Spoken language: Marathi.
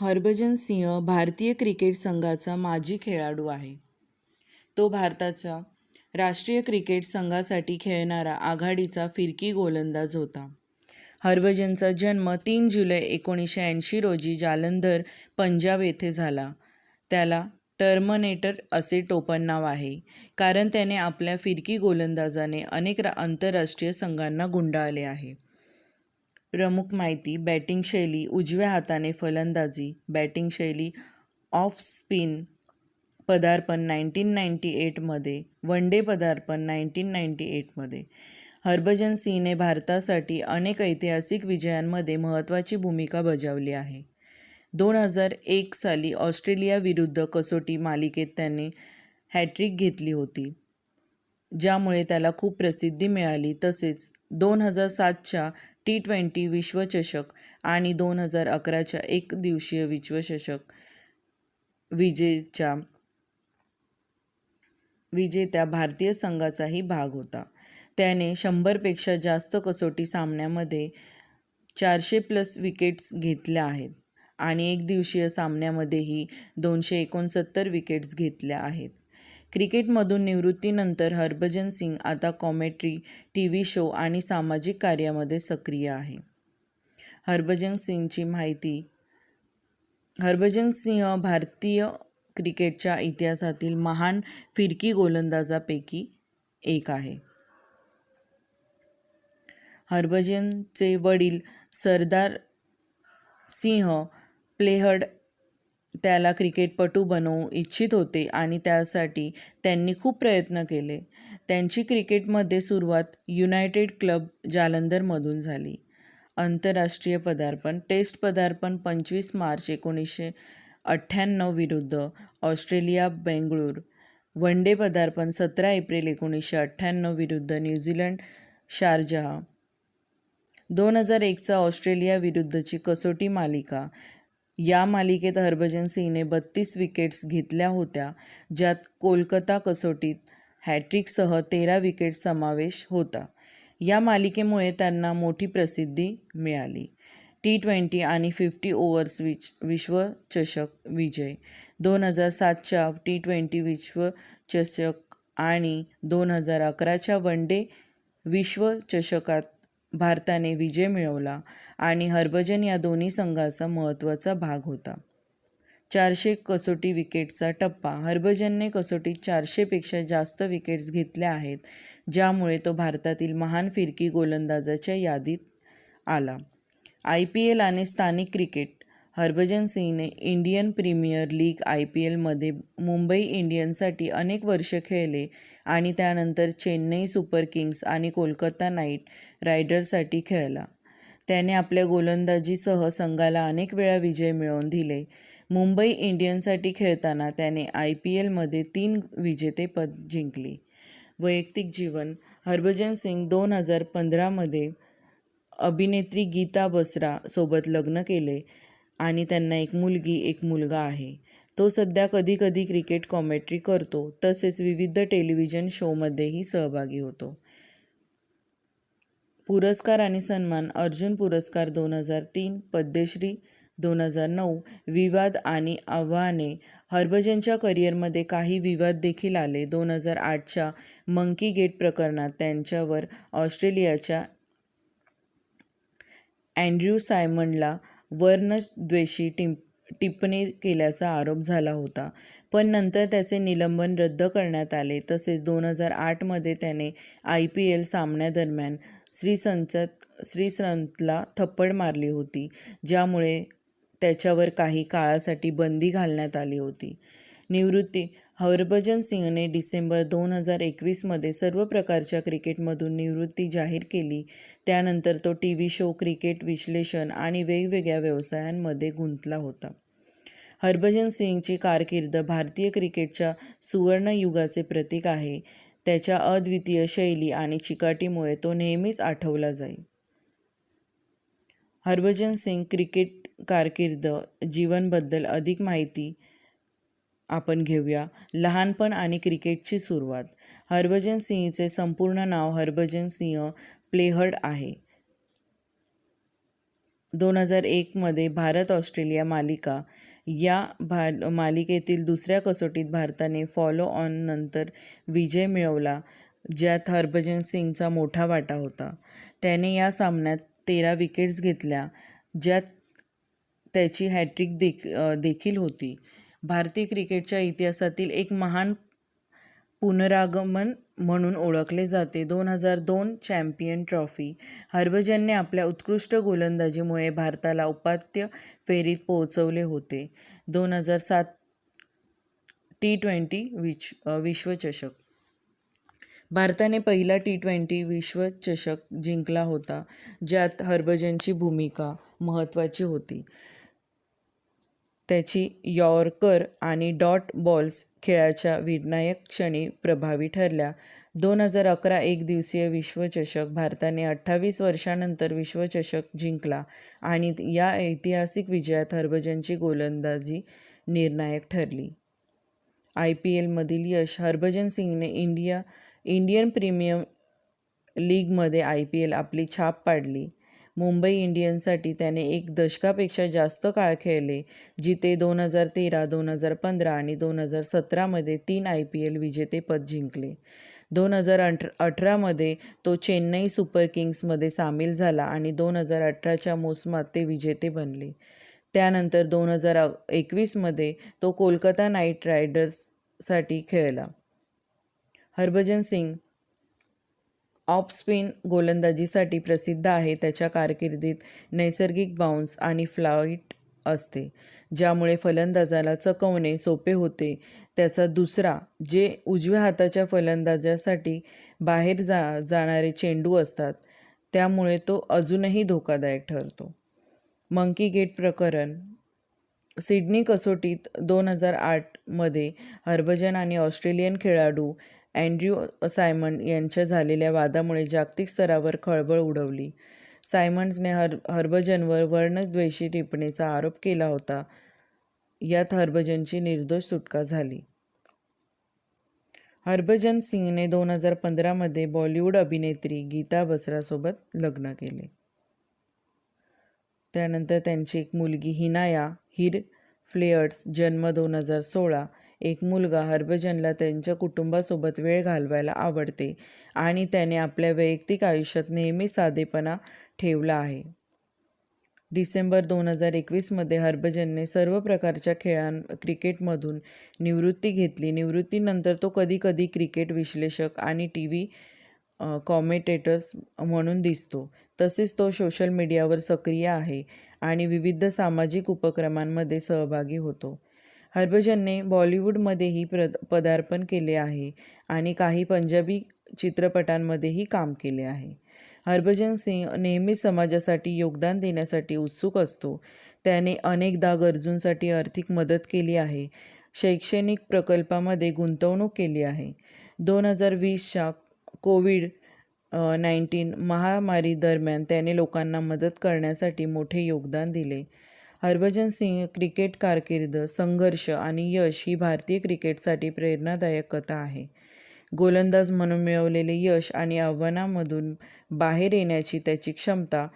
हरभजन सिंह भारतीय क्रिकेट संघाचा माजी खेळाडू आहे. तो भारताच्या राष्ट्रीय क्रिकेट संघासाठी खेळणारा आघाडीचा फिरकी गोलंदाज होता. हरभजनचा जन्म तीन जुलै एकोणीसशे ऐंशी रोजी जालंधर पंजाब येथे झाला. त्याला टर्मनेटर असे टोपणनाव आहे कारण त्याने आपल्या फिरकी गोलंदाजाने अनेक रा आंतरराष्ट्रीय संघांना गुंडाळले आहे. प्रमुख माहिती बॅटिंग शैली उजव्या हाताने फलंदाजी बॅटिंग शैली ऑफ स्पिन पदार्पण नाईन्टीन नाईन्टी एटमध्ये वन डे पदार्पण नाईन्टीन नाईन्टी एटमध्ये हरभजन सिंहने भारतासाठी अनेक ऐतिहासिक विजयांमध्ये महत्त्वाची भूमिका बजावली आहे. दोन हजार एक साली ऑस्ट्रेलियाविरुद्ध कसोटी मालिकेत त्याने हॅट्रिक घेतली होती ज्यामुळे त्याला खूप प्रसिद्धी मिळाली. तसेच दोन हजार सातच्या टी ट्वेंटी विश्वचषक आणि दोन हजार अकराच्या एक दिवशीय विश्वचषक विजेच्या विजेत्या भारतीय संघाचाही भाग होता. त्याने शंभरपेक्षा जास्त कसोटी सामन्यामध्ये चारशे प्लस विकेट्स घेतल्या आहेत आणि एक दिवशीय सामन्यामध्येही दोनशे एकोणसत्तर विकेट्स घेतल्या आहेत. क्रिकेटमधून निवृत्तीनंतर हरभजन सिंग आता कॉमेट्री टी व्ही शो आणि सामाजिक कार्यामध्ये सक्रिय आहे. हरभजन सिंगची माहिती. हरभजन सिंह भारतीय क्रिकेटच्या इतिहासातील महान फिरकी गोलंदाजापैकी एक आहे. हरभजनचे वडील सरदार सिंह प्लेहड त्याला क्रिकेटपटू बनवू इच्छित होते आणि त्यासाठी त्यांनी खूप प्रयत्न केले. त्यांची क्रिकेटमध्ये सुरुवात युनायटेड क्लब जालंधरमधून झाली. आंतरराष्ट्रीय पदार्पण टेस्ट पदार्पण पंचवीस मार्च एकोणीसशे अठ्ठ्याण्णव विरुद्ध ऑस्ट्रेलिया बेंगळूर. वन डे पदार्पण सतरा एप्रिल एकोणीसशे अठ्ठ्याण्णव विरुद्ध न्यूझीलंड शारजहा. दोन हजार एकचा ऑस्ट्रेलिया विरुद्धची कसोटी मालिका या मालिकेत हरभजन सिंगने बत्तीस विकेट्स घेतल्या होत्या ज्यात कोलकाता कसोटीत हॅट्रिकसह तेरा विकेट समावेश होता. या मालिकेमुळे त्यांना मोठी प्रसिद्धी मिळाली. टी ट्वेंटी आणि फिफ्टी ओव्हर्स विच विश्वचषक विजय दोन हजार सातच्या टी ट्वेंटी विश्वचषक आणि दोन हजार अकराच्या वन डे विश्वचषकात भारताने विजय मिळवला आणि हरभजन या दोन्ही संघाचा महत्त्वाचा भाग होता. चारशे कसोटी विकेट्सचा टप्पा. हरभजनने कसोटीत चारशेपेक्षा जास्त विकेट्स घेतल्या आहेत ज्यामुळे तो भारतातील महान फिरकी गोलंदाजाच्या यादीत आला. आय पी एल आणि स्थानिक क्रिकेट हरभजन सिंगने Indian Premier League I P एलमध्ये मुंबई इंडियन्ससाठी अनेक वर्ष खेळले आणि त्यानंतर चेन्नई सुपर किंग्स आणि कोलकाता नाईट रायडर्ससाठी खेळला. त्याने आपल्या गोलंदाजीसह संघाला अनेक वेळा विजय मिळवून दिले. मुंबई इंडियन्ससाठी खेळताना त्याने आय पी एलमध्ये तीन विजेतेपद जिंकली. वैयक्तिक जीवन हरभजन सिंग दोन हजार पंधरामध्ये अभिनेत्री गीता बसरा सोबत लग्न केले. आणि त्यांना एक मुलगी एक मुलगा आहे. तो सध्या कधीकधी क्रिकेट कॉमेंट्री करतो. तसेच विविध टेलिव्हिजन शोमध्येही सहभागी होतो. पुरस्कार आणि सन्मान अर्जुन पुरस्कार दोन हजार तीन पद्मश्री दोन हजार नऊ विवाद आणि आव्हाने हरभजनच्या करिअरमध्ये काही विवाद देखील आले. दोन हजार आठच्या मंकी गेट प्रकरणात त्यांच्यावर ऑस्ट्रेलियाच्या अँड्र्यू सायमंडला वर्णद्वेषी टिं टिप्पणी केल्याचा आरोप झाला होता. पण नंतर त्याचे निलंबन रद्द करण्यात आले. तसेच दोन हजार आठमध्ये त्याने आय पी एल सामन्यादरम्यान श्रीसंतत श्रीसंतला थप्पड मारली होती ज्यामुळे त्याच्यावर काही काळासाठी बंदी घालण्यात आली होती. निवृत्ती हरभजन सिंगने डिसेंबर दोन हजार एकवीसमध्ये सर्व प्रकारच्या क्रिकेटमधून निवृत्ती जाहीर केली. त्यानंतर तो टी व्ही शो क्रिकेट विश्लेषण आणि वेगवेगळ्या व्यवसायांमध्ये गुंतला होता. हरभजन सिंगची कारकीर्द भारतीय क्रिकेटच्या सुवर्णयुगाचे प्रतीक आहे. त्याच्या अद्वितीय शैली आणि चिकाटीमुळे तो नेहमीच आठवला जाईल हरभजन सिंग क्रिकेट कारकीर्द जीवनबद्दल अधिक माहिती आपण घेऊया. लहानपण आणि क्रिकेटची सुरुवात. हरभजन सिंगचे संपूर्ण नाव हरभजन सिंह प्लेहर्ड आहे. दोन हजार एकमध्ये भारत ऑस्ट्रेलिया मालिका. या भा मालिकेतील दुसऱ्या कसोटीत भारताने फॉलो ऑन नंतर विजय मिळवला ज्यात हरभजन सिंगचा मोठा वाटा होता. त्याने या सामन्यात तेरा विकेट्स घेतल्या ज्यात त्याची हॅट्रिक देख देखील होती. भारतीय क्रिकेटच्या इतिहासातील एक महान पुनरागमन म्हणून ओळखले जाते. दोन हजार दोन चॅम्पियन ट्रॉफी. हरभजनने आपल्या उत्कृष्ट गोलंदाजीमुळे भारताला उपात्य फेरीत पोहोचवले होते. दोन हजार सात टी ट्वेंटी विच विश्वचषक. भारताने पहिला टी ट्वेंटी विश्वचषक जिंकला होता ज्यात हरभजनची भूमिका महत्त्वाची होती. त्याची यॉर्कर आणि डॉट बॉल्स खेळाच्या निर्णायक क्षणी प्रभावी ठरल्या. दोन हजार अकरा एक दिवसीय विश्वचषक भारताने अठ्ठावीस वर्षानंतर विश्वचषक जिंकला आणि या ऐतिहासिक विजयात हरभजनची गोलंदाजी निर्णायक ठरली. आय पी एलमधील यश हरभजन सिंगने इंडिया इंडियन प्रीमियम लीगमध्ये आय पी एल आपली छाप पाडली. मुंबई इंडियन्ससाठी त्याने एक दशकापेक्षा जास्त काळ खेळले जिथे दोन हजार तेरा दोन हजार पंधरा आणि दोन हजार सतरामध्ये तीन आय पी एल विजेतेपद जिंकले. दोन हजार अठ अठरामध्ये तो चेन्नई सुपर किंग्समध्ये सामील झाला आणि दोन हजार अठराच्या मोसमात ते विजेते बनले. त्यानंतर दोन हजार एकवीसमध्ये तो कोलकाता नाईट रायडर्ससाठी खेळला. हरभजन सिंग ऑफ स्पिन गोलंदाजीसाठी प्रसिद्ध आहे. त्याच्या कारकिर्दीत नैसर्गिक बाउन्स आणि फ्लाईट असते ज्यामुळे फलंदाजाला चकवणे सोपे होते. त्याचा दुसरा जे उजव्या हाताच्या फलंदाजासाठी बाहेर जा जाणारे चेंडू असतात त्यामुळे तो अजूनही धोकादायक ठरतो. मंकी गेट प्रकरण सिडनी कसोटीत दोन हजार आठमध्ये हरभजन आणि ऑस्ट्रेलियन खेळाडू अँड्र्यू सायमन यांच्या झालेल्या वादामुळे जागतिक स्तरावर खळबळ उडवली. सायमन्सने हर हरभजनवर वर्णद्वेषी टिपणीचा आरोप केला होता. यात हरभजनची निर्दोष सुटका झाली. हरभजन सिंगने दोन हजार पंधरामध्ये बॉलिवूड अभिनेत्री गीता बसरासोबत लग्न केले. त्यानंतर त्यांची एक मुलगी हिनाया हिर फ्लेअर्स जन्म दोन हजार सोळा. एक मुलगा हरभजनला त्यांच्या कुटुंबासोबत वेळ घालवायला आवडते आणि त्याने आपल्या वैयक्तिक आयुष्यात नेहमी साधेपणा ठेवला आहे. डिसेंबर दोन हजार एकवीसमध्ये हरभजनने सर्व प्रकारच्या खेळां क्रिकेटमधून निवृत्ती घेतली. निवृत्तीनंतर तो कधीकधी क्रिकेट विश्लेषक आणि टी व्ही कॉमेटेटर्स म्हणून दिसतो. तसेच तो सोशल मीडियावर सक्रिय आहे आणि विविध सामाजिक उपक्रमांमध्ये सहभागी होतो. हरभजनने बॉलिवूडमध्येही प्र पदार्पण केले आहे आणि काही पंजाबी चित्रपटांमध्येही काम केले आहे. हरभजन सिंग नेहमी समाजासाठी योगदान देण्यासाठी उत्सुक असतो. त्याने अनेकदा गरजूंसाठी आर्थिक मदत केली आहे. शैक्षणिक प्रकल्पामध्ये गुंतवणूक केली आहे. दोन हजार वीसच्या कोविड नाईन्टीन महामारी दरम्यान त्याने लोकांना मदत करण्यासाठी मोठे योगदान दिले. हरभजन सिंग क्रिकेट कारकीर्द संघर्ष आणि यश ही भारतीय क्रिकेटसाठी प्रेरणादायक कथा आहे. गोलंदाज म्हणून मिळवलेले यश आणि आव्हानामधून बाहेर येण्याची त्याची क्षमता